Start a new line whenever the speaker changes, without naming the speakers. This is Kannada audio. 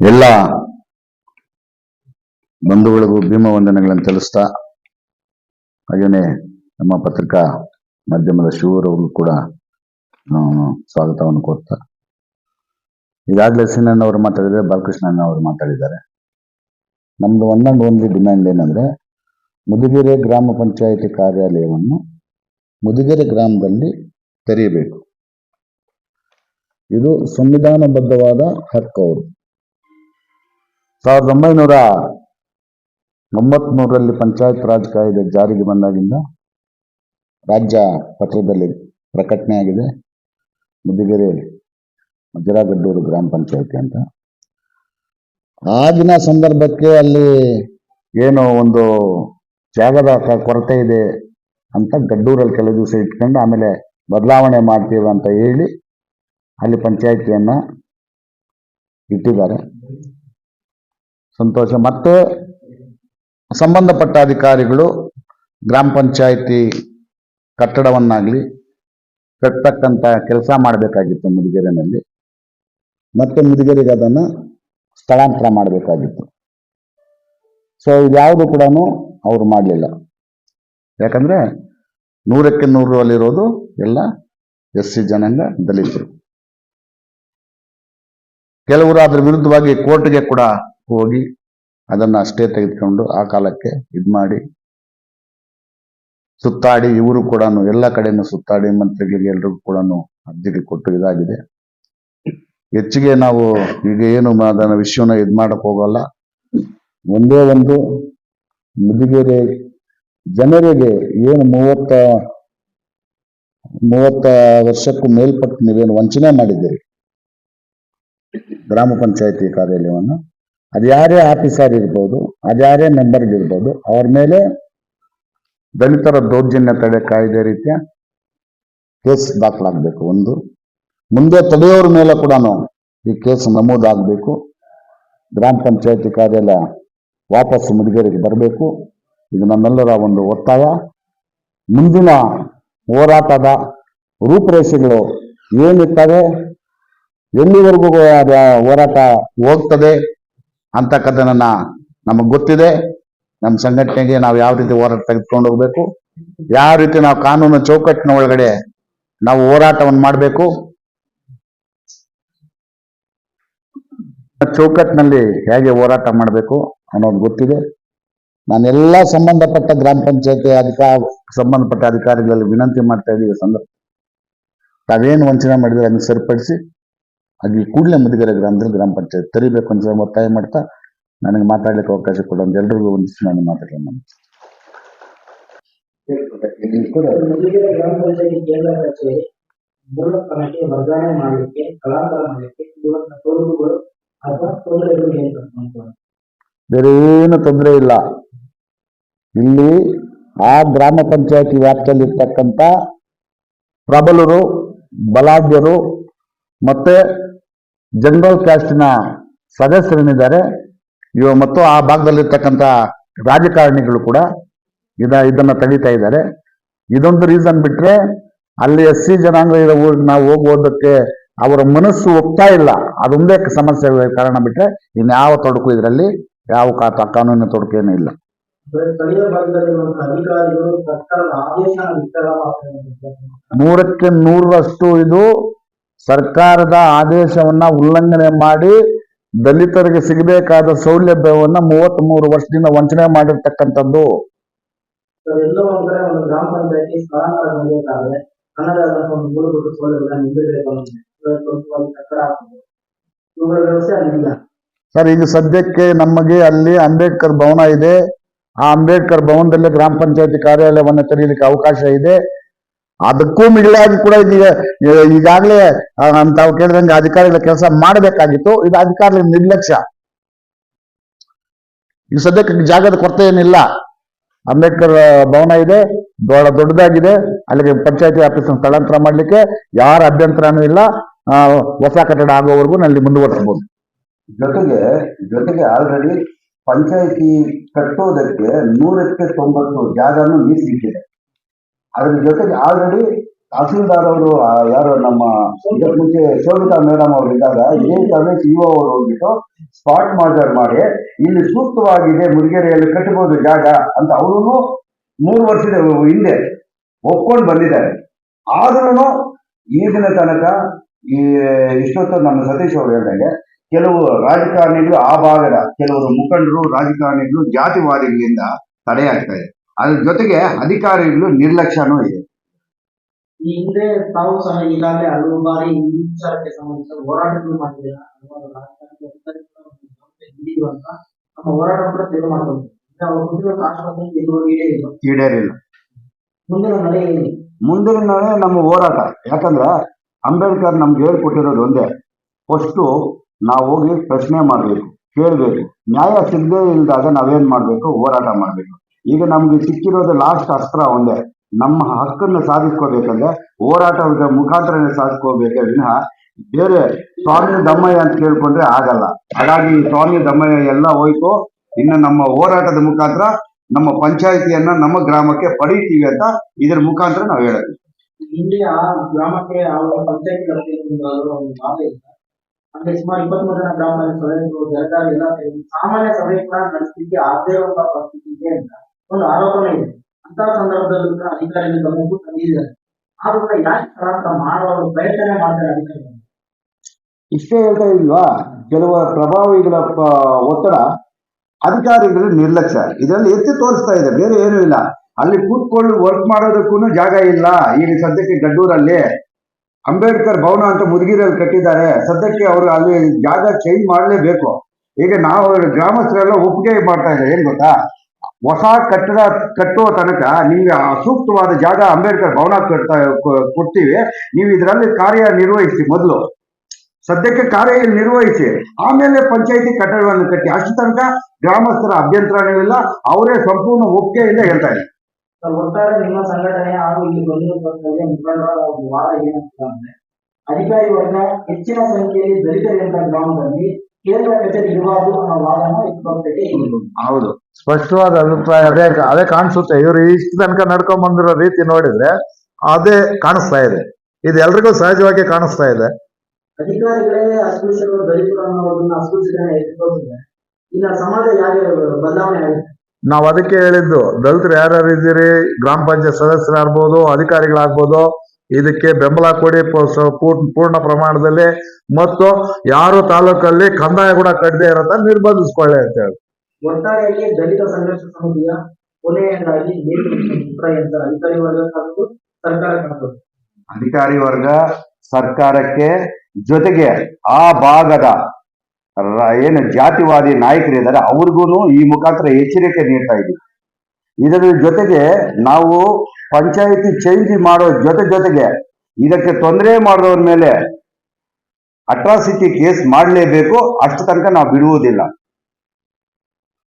ಎಲ್ಲ ಬಂಧುಗಳಿಗೂ ಭೀಮ ವಂದನೆಗಳನ್ನು ತಿಳಿಸ್ತಾ, ಹಾಗೇನೆ ನಮ್ಮ ಪತ್ರಿಕಾ ಮಾಧ್ಯಮದ ಶಿವರವ್ರಿಗೂ ಕೂಡ ನಾನು ಸ್ವಾಗತವನ್ನು ಕೋರ್ತಾ ಈಗಾಗಲೇ ಅವರು ಮಾತಾಡಿದರೆ ಬಾಲಕೃಷ್ಣಣ್ಣ ಅವರು ಮಾತಾಡಿದ್ದಾರೆ. ನಮ್ದು ಒಂದೊಂದು ಒಂದು ಡಿಮ್ಯಾಂಡ್ ಏನಂದ್ರೆ, ಮುದುಗೆರೆ ಗ್ರಾಮ ಪಂಚಾಯಿತಿ ಕಾರ್ಯಾಲಯವನ್ನು ಮುದುಗೆರೆ ಗ್ರಾಮದಲ್ಲಿ ತೆರೆಯಬೇಕು. ಇದು ಸಂವಿಧಾನಬದ್ಧವಾದ ಹಕ್ಕು ಅವರು. ಸಾವಿರದ ಒಂಬೈನೂರ ಮೂರರಲ್ಲಿ ಪಂಚಾಯತ್ ರಾಜ್ ಕಾಯ್ದೆ ಜಾರಿಗೆ ಬಂದಾಗಿಂದ ರಾಜ್ಯ ಪತ್ರದಲ್ಲಿ ಪ್ರಕಟಣೆಯಾಗಿದೆ. ಮುದಿಗೆರೆ ಮಜರಾಗಡ್ಡೂರು ಗ್ರಾಮ ಪಂಚಾಯತಿ ಅಂತ. ಆಗಿನ ಸಂದರ್ಭಕ್ಕೆ ಅಲ್ಲಿ ಏನು ಒಂದು ಜಾಗದ ಕೊರತೆ ಇದೆ ಅಂತ ಗಡ್ಡೂರಲ್ಲಿ ಕೆಲವು ದಿವಸ ಇಟ್ಕೊಂಡು ಆಮೇಲೆ ಬದಲಾವಣೆ ಮಾಡ್ತೀವಿ ಅಂತ ಹೇಳಿ ಅಲ್ಲಿ ಪಂಚಾಯತಿಯನ್ನ ಇಟ್ಟಿದ್ದಾರೆ. ಸಂತೋಷ. ಮತ್ತೆ ಸಂಬಂಧಪಟ್ಟ ಅಧಿಕಾರಿಗಳು ಗ್ರಾಮ ಪಂಚಾಯಿತಿ ಕಟ್ಟಡವನ್ನಾಗ್ಲಿ ಕಟ್ಟತಕ್ಕಂಥ ಕೆಲಸ ಮಾಡಬೇಕಾಗಿತ್ತು ಮುದುಗೆರೆನಲ್ಲಿ. ಮತ್ತೆ ಮುದಿಗೆರೆಗೆ ಅದನ್ನು ಸ್ಥಳಾಂತರ ಮಾಡಬೇಕಾಗಿತ್ತು. ಸೊ ಇದ್ಯಾವುದು ಕೂಡ ಅವರು ಮಾಡಲಿಲ್ಲ. ಯಾಕಂದ್ರೆ ನೂರಕ್ಕೆ ನೂರು ಅಲ್ಲಿರೋದು ಎಲ್ಲ ಎಸ್ ಸಿ ಜನಾಂಗ ದಲಿತರು. ಕೆಲವರು ಅದರ ವಿರುದ್ಧವಾಗಿ ಕೋರ್ಟ್ಗೆ ಕೂಡ ಹೋಗಿ ಅದನ್ನ ಅಷ್ಟೇ ತೆಗೆದುಕೊಂಡು ಆ ಕಾಲಕ್ಕೆ ಇದ್ ಮಾಡಿ ಸುತ್ತಾಡಿ ಇವರು ಕೂಡ ಎಲ್ಲ ಕಡೆನೂ ಸುತ್ತಾಡಿ ಮಂತ್ರಿಗಳಿಗೆ ಎಲ್ರಿಗೂ ಕೂಡ ಅರ್ಜಿಗೆ ಕೊಟ್ಟು ಇದಾಗಿದೆ. ಹೆಚ್ಚಿಗೆ ನಾವು ಈಗ ಏನು ಅದನ್ನು ಅದನ್ನ ಇದು ಇದ್ ಮಾಡಕ್ ಹೋಗಲ್ಲ. ಒಂದೇ ಒಂದು ಮುದಿಗೆರೆ ಜನರಿಗೆ ಏನು ಮೂವತ್ತ ಮೂವತ್ತ ವರ್ಷಕ್ಕೂ ಮೇಲ್ಪಟ್ಟು ನೀವೇನು ವಂಚನೆ ಮಾಡಿದ್ದೀರಿ? ಗ್ರಾಮ ಪಂಚಾಯತಿ ಕಾರ್ಯಾಲಯವನ್ನು? ಅದ್ಯಾರೇ ಆಫೀಸರ್ ಇರ್ಬೋದು ಅದ್ಯಾರೇ ಮೆಂಬರ್ ಇರ್ಬೋದು, ಅವ್ರ ಮೇಲೆ ದಲಿತರ ದೌರ್ಜನ್ಯ ತಡೆ ಕಾಯ್ದೆ ರೀತಿಯ ಕೇಸ್ ದಾಖಲಾಗಬೇಕು. ಒಂದು, ಮುಂದೆ ತಡೆಯೋರ ಮೇಲೆ ಕೂಡ ಈ ಕೇಸ್ ನಮೂದಾಗಬೇಕು. ಗ್ರಾಮ ಪಂಚಾಯತಿ ಕಾರ್ಯಾಲಯ ವಾಪಸ್ ಮುದುಗೇರಿಗೆ ಬರಬೇಕು. ಇದು ನಮ್ಮೆಲ್ಲರ ಒಂದು ಒತ್ತಾಯ. ಮುಂದಿನ ಹೋರಾಟದ ರೂಪುರೇಷೆಗಳು ಏನಿರ್ತವೆ, ಎಲ್ಲಿವರೆಗೂ ಅದ ಹೋರಾಟ ಹೋಗ್ತದೆ ಅಂತಕ್ಕಂಥದನ್ನ ನಮಗೆ ಗೊತ್ತಿದೆ. ನಮ್ಮ ಸಂಘಟನೆಗೆ ನಾವು ಯಾವ ರೀತಿ ಹೋರಾಟ ತೆಗೆದುಕೊಂಡು ಹೋಗ್ಬೇಕು, ಯಾವ ರೀತಿ ನಾವು ಕಾನೂನು ಚೌಕಟ್ಟಿನ ಒಳಗಡೆ ನಾವು ಹೋರಾಟವನ್ನು ಮಾಡಬೇಕು. ಚೌಕಟ್ಟಿನಲ್ಲಿ ಹೇಗೆ ಹೋರಾಟ ಮಾಡಬೇಕು ಅನ್ನೋದು ಗೊತ್ತಿದೆ. ನಾನೆಲ್ಲ ಸಂಬಂಧಪಟ್ಟ ಗ್ರಾಮ ಪಂಚಾಯತಿ ಅಧಿಕಾರ ಸಂಬಂಧಪಟ್ಟ ಅಧಿಕಾರಿಗಳಲ್ಲಿ ವಿನಂತಿ ಮಾಡ್ತಾ ಇದ್ದೀವಿ ಸಂದರ್ಭ. ತಾವೇನು ವಂಚನೆ ಮಾಡಿದ್ರೆ ಅದನ್ನು ಸರಿಪಡಿಸಿ. ಅದು ಕೂಡಲೇ ಮುದಿಗೆರೆ ಗ್ರಾಮದಲ್ಲಿ ಗ್ರಾಮ ಪಂಚಾಯತ್ ತೆರಿಬೇಕು ಅಂತ ಒತ್ತಾಯ ಮಾಡ್ತಾ ನನಗೆ ಮಾತಾಡ್ಲಿಕ್ಕೆ ಅವಕಾಶ ಕೊಡೋದು ಎಲ್ರಿಗೂ ಒಂದಿಷ್ಟು ನಾನು ಮಾತಾಡೋಣ
ಮುಗಿದ ಗ್ರಾಮ ಪಂಚಾಯತಿ ಕೇಂದ್ರ ಕಚೇರಿ ಮೂಲ ಸ್ಥಾನಕ್ಕೆ ವರ್ಗಾವಣೆ ಮಾಡಲಿಕ್ಕೆ ಮಾಡಲಿಕ್ಕೆ ಇವತ್ತಿನ ಅಥವಾ ತೊಂದರೆಗಳು ಏನು
ಬೇರೆ ಏನು ತೊಂದರೆ ಇಲ್ಲ. ಇಲ್ಲಿ ಆ ಗ್ರಾಮ ಪಂಚಾಯತಿ ವ್ಯಾಪ್ತಿಯಲ್ಲಿ ಇರ್ತಕ್ಕಂಥ ಪ್ರಬಲರು ಬಲಾಢ್ಯರು ಮತ್ತೆ ಜನರಲ್ ಕ್ಯಾಸ್ಟಿನ ಸದಸ್ಯರೇನಿದ್ದಾರೆ ಇವ ಮತ್ತು ಆ ಭಾಗದಲ್ಲಿರ್ತಕ್ಕಂಥ ರಾಜಕಾರಣಿಗಳು ಕೂಡ ಇದ ಇದನ್ನ ತಡೀತಾ ಇದ್ದಾರೆ. ಇದೊಂದು ರೀಸನ್ ಬಿಟ್ರೆ ಅಲ್ಲಿ ಎಸ್ ಸಿ ಜನಾಂಗ ಇರೋ ಊರಿಗೆ ನಾವು ಹೋಗೋದಕ್ಕೆ ಅವರ ಮನಸ್ಸು ಒಪ್ತಾ ಇಲ್ಲ. ಅದೊಂದೇ ಸಮಸ್ಯೆ ಕಾರಣ ಬಿಟ್ರೆ ಇನ್ಯಾವ ತೊಡಕು ಇದರಲ್ಲಿ ಯಾವ ಕಾನೂನಿನ ತೊಡಕು ಏನೂ ಇಲ್ಲ ನೂರಕ್ಕೆ ನೂರರಷ್ಟು ಇದು ಸರ್ಕಾರದ ಆದೇಶವನ್ನ ಉಲ್ಲಂಘನೆ ಮಾಡಿ ದಲಿತರಿಗೆ ಸಿಗಬೇಕಾದ ಸೌಲಭ್ಯವನ್ನ ಮೂವತ್ತ್ ಮೂರು ವರ್ಷದಿಂದ ವಂಚನೆ ಮಾಡಿರ್ತಕ್ಕಂಥದ್ದು. ಸರ್ ಈಗ ಸದ್ಯಕ್ಕೆ ನಮಗೆ ಅಲ್ಲಿ ಅಂಬೇಡ್ಕರ್ ಭವನ ಇದೆ. ಆ ಅಂಬೇಡ್ಕರ್ ಭವನದಲ್ಲಿ ಗ್ರಾಮ ಪಂಚಾಯತಿ ಕಾರ್ಯಾಲಯವನ್ನು ತೆರೆಯಲಿಕ್ಕೆ ಅವಕಾಶ ಇದೆ. ಅದಕ್ಕೂ ಮಿಗಿಲಾಗಿ ಕೂಡ ಈಗ ಈಗಾಗಲೇ ತಾವು ಕೇಳಿದಂಗೆ ಅಧಿಕಾರಿಗಳ ಕೆಲಸ ಮಾಡಬೇಕಾಗಿತ್ತು. ಇದು ಅಧಿಕಾರಿಗಳ ನಿರ್ಲಕ್ಷ್ಯ. ಈಗ ಸದ್ಯಕ್ಕೆ ಜಾಗದ ಕೊರತೆ ಏನಿಲ್ಲ. ಅಂಬೇಡ್ಕರ್ ಭವನ ಇದೆ, ಬಹಳ ದೊಡ್ಡದಾಗಿದೆ. ಅಲ್ಲಿಗೆ ಪಂಚಾಯತಿ ಆಫೀಸ್ ಸ್ಥಳಾಂತರ ಮಾಡ್ಲಿಕ್ಕೆ ಯಾರ ಅಭ್ಯಂತರನೂ ಇಲ್ಲ. ಹೊಸ ಕಟ್ಟಡ ಆಗೋವರೆಗೂ ನಲ್ಲಿ ಮುಂದುವರಿಸಬಹುದು
ಜೊತೆಗೆ ಜೊತೆಗೆ ಆಲ್ರೆಡಿ ಪಂಚಾಯತಿ ಕಟ್ಟೋದಕ್ಕೆ ನೂರಕ್ಕೆ ತೊಂಬತ್ತು ಜಾಗನೂ ಮೀಸಲಿಟ್ಟಿದೆ. ಅದ್ರ ಜೊತೆಗೆ ಆಲ್ರೆಡಿ ತಹಸೀಲ್ದಾರ್ ಅವರು ಯಾರು ನಮ್ಮ ಇದಕ್ಕೆ ಮುಂಚೆ ಶೋಭಿತಾ ಮೇಡಮ್ ಅವರು ಇದ್ದಾಗ ಏನ್ ಸರ್ವಿಸ್ ಸಿಒ ಅವರು ಹೋಗ್ಬಿಟ್ಟು ಸ್ಪಾಟ್ ಮಾರ್ಜರ್ ಮಾಡಿ, ಇಲ್ಲಿ ಸೂಕ್ತವಾಗಿದೆ ಮುಡಿಗೆರೆಯಲ್ಲಿ ಕಟ್ಟಬಹುದು ಜಾಗ ಅಂತ ಅವರು ಮೂರು ವರ್ಷದ ಹಿಂದೆ ಒಪ್ಕೊಂಡು ಬಂದಿದ್ದಾರೆ. ಆದ್ರೂ ಈಗಿನ ತನಕ ಈ, ಇಷ್ಟೊತ್ತು ನಮ್ಮ ಸತೀಶ್ ಅವರು ಹೇಳಿದಂಗೆ, ಕೆಲವು ರಾಜಕಾರಣಿಗಳು ಆ ಭಾಗದ ಕೆಲವರು ಮುಖಂಡರು, ರಾಜಕಾರಣಿಗಳು ಜಾತಿವಾದಿಗಳಿಂದ ತಡೆಯಾಗ್ತಾ ಇದೆ ಅದ್ರ ಜೊತೆಗೆ ಅಧಿಕಾರಿಗಳು ನಿರ್ಲಕ್ಷ್ಯನೂ ಇದೆ.
ಈ ಹಿಂದೆ ತಾವು ಸಹ ಈಗಾಗಲೇ ಹಲವು ಬಾರಿ ಈ ವಿಚಾರಕ್ಕೆ ಸಂಬಂಧಿಸಿದ ಹೋರಾಟಗಳು ಮಾಡಿದ್ದೀರಾ ಹಲವಾರು ರಾಜಕಾರಣಿ ಅಧಿಕಾರಿಗಳ ಒಂದು ಸಂಸ್ಥೆ ನಮ್ಮ ಹೋರಾಟ ಕೂಡ ತೆರವು ಅವರು ಇದುವರೆಗೂ ಈಡೇರಿಲ್ಲ
ಈಡೇರಿಲ್ಲ.
ಮುಂದಿನ ನಡೆ
ಮುಂದಿನ ನಮ್ಮ ಹೋರಾಟ. ಯಾಕಂದ್ರೆ ಅಂಬೇಡ್ಕರ್ ನಮ್ಗೆ ಹೇಳ್ಕೊಟ್ಟಿರೋದು ಒಂದೇ ಫಸ್ಟು ನಾವು ಹೋಗಿ ಪ್ರಶ್ನೆ ಮಾಡಬೇಕು ಕೇಳಬೇಕು. ನ್ಯಾಯ ಸಿಗದೇ ಇಲ್ದಾಗ ನಾವೇನ್ ಮಾಡಬೇಕು? ಹೋರಾಟ ಮಾಡಬೇಕು. ಈಗ ನಮ್ಗೆ ಸಿಕ್ಕಿರೋದು ಲಾಸ್ಟ್ ಅಸ್ತ್ರ ಒಂದೇ. ನಮ್ಮ ಹಕ್ಕನ್ನು ಸಾಧಿಸ್ಕೋಬೇಕಂದ್ರೆ ಹೋರಾಟದ ಮುಖಾಂತರನೇ ಸಾಧಿಸ್ಕೋಬೇಕೆ ವಿನಃ ಬೇರೆ ಸ್ವಾಮಿ ದಮ್ಮಯ್ಯ ಅಂತ ಕೇಳ್ಕೊಂಡ್ರೆ ಆಗಲ್ಲ. ಹಾಗಾಗಿ ಸ್ವಾಮಿ ದಮ್ಮಯ್ಯ ಎಲ್ಲ ಹೋಯ್ತು. ಇನ್ನು ನಮ್ಮ ಹೋರಾಟದ ಮುಖಾಂತರ ನಮ್ಮ ಪಂಚಾಯಿತಿಯನ್ನ ನಮ್ಮ ಗ್ರಾಮಕ್ಕೆ ಪಡೀತೀವಿ ಅಂತ ಇದ್ರ ಮುಖಾಂತರ ನಾವು ಹೇಳೋದು.
ಗ್ರಾಮಕ್ಕೆ ಪಂಚಾಯತ್ ಅಂದ್ರೆ ಸುಮಾರು ಜನ ಗ್ರಾಮ ಸಾಮಾನ್ಯ ಸಭೆ ಕೂಡ ನಡೆಸಲಿಕ್ಕೆ ಆಗದೇ ಪರಿಸ್ಥಿತಿ ಇದೆ ಅಂತ. ಒಂದು ಆರೋಪನೇ ಇದೆ. ಅಂತ ಸಂದರ್ಭದಲ್ಲೂ ಕೂಡ ಅಧಿಕಾರಿಗಳು ಗಮನಕ್ಕೂ ತಂದಿದ್ದಾರೆ. ಆದ್ರೂ ಯಾಕೆ ಸ್ಥಳಾಂತರ ಮಾಡುವ ಪ್ರಯತ್ನ ಮಾಡ್ತಾರೆ ಅಧಿಕಾರಿಗಳು?
ಇಷ್ಟೇ ಹೇಳ್ತಾ ಇಲ್ವಾ? ಕೆಲವು ಪ್ರಭಾವಿಗಳ ಒತ್ತಡ ಅಧಿಕಾರಿಗಳ ನಿರ್ಲಕ್ಷ್ಯ. ಇದರಲ್ಲಿ ಎತ್ತಿ ತೋರಿಸ್ತಾ ಇದೆ, ಬೇರೆ ಏನೂ ಇಲ್ಲ. ಅಲ್ಲಿ ಕೂತ್ಕೊಂಡು ವರ್ಕ್ ಮಾಡೋದಕ್ಕೂ ಜಾಗ ಇಲ್ಲ. ಈಗ ಸದ್ಯಕ್ಕೆ ಗಡ್ಡೂರಲ್ಲಿ ಅಂಬೇಡ್ಕರ್ ಭವನ ಅಂತ ಮುದುಗಿರಲ್ಲಿ ಕಟ್ಟಿದ್ದಾರೆ. ಸದ್ಯಕ್ಕೆ ಅವರು ಅಲ್ಲಿ ಜಾಗ ಚೇಂಜ್ ಮಾಡಲೇಬೇಕು. ಈಗ ನಾವು ಗ್ರಾಮಸ್ಥರೆಲ್ಲ ಒಪ್ಪಿಗೆ ಮಾಡ್ತಾ ಇದ್ದಾರೆ. ಏನ್ ಗೊತ್ತಾ? ಹೊಸ ಕಟ್ಟಡ ಕಟ್ಟುವ ತನಕ ನಿಮ್ಗೆ ಸೂಕ್ತವಾದ ಜಾಗ ಅಂಬೇಡ್ಕರ್ ಭವನ ಕಟ್ತಾ ಕೊಡ್ತೀವಿ. ನೀವು ಇದರಲ್ಲಿ ಕಾರ್ಯ ನಿರ್ವಹಿಸಿ ಮೊದಲು. ಸದ್ಯಕ್ಕೆ ಕಾರ್ಯ ನಿರ್ವಹಿಸಿ. ಆಮೇಲೆ ಪಂಚಾಯಿತಿ ಕಟ್ಟಡವನ್ನು ಕಟ್ಟಿ. ಅಷ್ಟು ತನಕ ಗ್ರಾಮಸ್ಥರ ಅಭ್ಯಂತರನೂ ಇಲ್ಲ ಅವರೇ ಸಂಪೂರ್ಣ ಒಪ್ಪಿಗೆಯಿಂದ ಹೇಳ್ತಾ ಇದ್ದಾರೆ.
ಒಟ್ಟಾರೆ ನಿಮ್ಮ ಸಂಘಟನೆ ಹಾಗೂ ಇಲ್ಲಿ ಬಂದಿರುವ ಮುಖಂಡರ ಒಂದು ವಾದ ಏನಂತ ಅಂದ್ರೆ ಅಧಿಕಾರಿ ವರ್ಗ ಹೆಚ್ಚಿನ ಸಂಖ್ಯೆಯಲ್ಲಿ ದಲಿತರಿರುವಂತ ಗ್ರಾಮದಲ್ಲಿ ಕೇಂದ್ರ ಕಚೇರಿ ಇರಬಾರದು ಅನ್ನೋ ವಾದನ ಇಟ್ಕೊಳ್ತೈತೆ
ಹೌದು. ಸ್ಪಷ್ಟವಾದ ಅಭಿಪ್ರಾಯ ಅದೇ ಅದೇ ಕಾಣಿಸುತ್ತೆ. ಇವರು ಇಷ್ಟು ತನಕ ನಡ್ಕೊಂಡ್ ಬಂದಿರೋ ರೀತಿ ನೋಡಿದ್ರೆ ಅದೇ ಕಾಣಿಸ್ತಾ ಇದೆ. ಇದು ಎಲ್ರಿಗೂ ಸಹಜವಾಗಿ ಕಾಣಿಸ್ತಾ ಇದೆ. ನಾವು ಅದಕ್ಕೆ ಹೇಳಿದ್ದು ದಲಿತರು ಯಾರ್ಯಾರು ಇದ್ದೀರಿ ಗ್ರಾಮ ಪಂಚಾಯತ್ ಸದಸ್ಯರಾಗ್ಬೋದು ಅಧಿಕಾರಿಗಳಾಗ್ಬೋದು ಇದಕ್ಕೆ ಬೆಂಬಲ ಕೊಡಿ ಪೂರ್ಣ ಪ್ರಮಾಣದಲ್ಲಿ ಮತ್ತು ಯಾರು ತಾಲೂಕಲ್ಲಿ ಕಂದಾಯ ಕೂಡ ಕಟ್ಟದೆ ಇರತ್ತ ನಿರ್ಬಂಧಿಸ್ಕೊಳ್ಳಿ ಅಂತ ಹೇಳಿ.
ಒಟ್ಟಾರೆಯಾಗಿ ದಲಿತ ಸಂಘರ್ಷ ಸಮಿತಿಯ ಕೊನೆಯದಾಗಿ ಅಧಿಕಾರಿ ವರ್ಗ ಹಾಗೂ ಸರ್ಕಾರ
ಅಧಿಕಾರಿ ವರ್ಗ ಸರ್ಕಾರಕ್ಕೆ ಜೊತೆಗೆ ಆ ಭಾಗದ ಏನು ಜಾತಿವಾದಿ ನಾಯಕರಿದ್ದಾರೆ ಅವ್ರಿಗೂ ಈ ಮುಖಾಂತರ ಎಚ್ಚರಿಕೆ ನೀಡ್ತಾ ಇದ್ದೀವಿ. ಇದರ ಜೊತೆಗೆ ನಾವು ಪಂಚಾಯಿತಿ ಚೇಂಜ್ ಮಾಡೋ ಜೊತೆ ಜೊತೆಗೆ ಇದಕ್ಕೆ ತೊಂದರೆ ಮಾಡಿದವ್ರ ಮೇಲೆ ಅಟ್ರಾಸಿಟಿ ಕೇಸ್ ಮಾಡಲೇಬೇಕು, ಅಷ್ಟು ತನಕ ನಾವು ಬಿಡುವುದಿಲ್ಲ.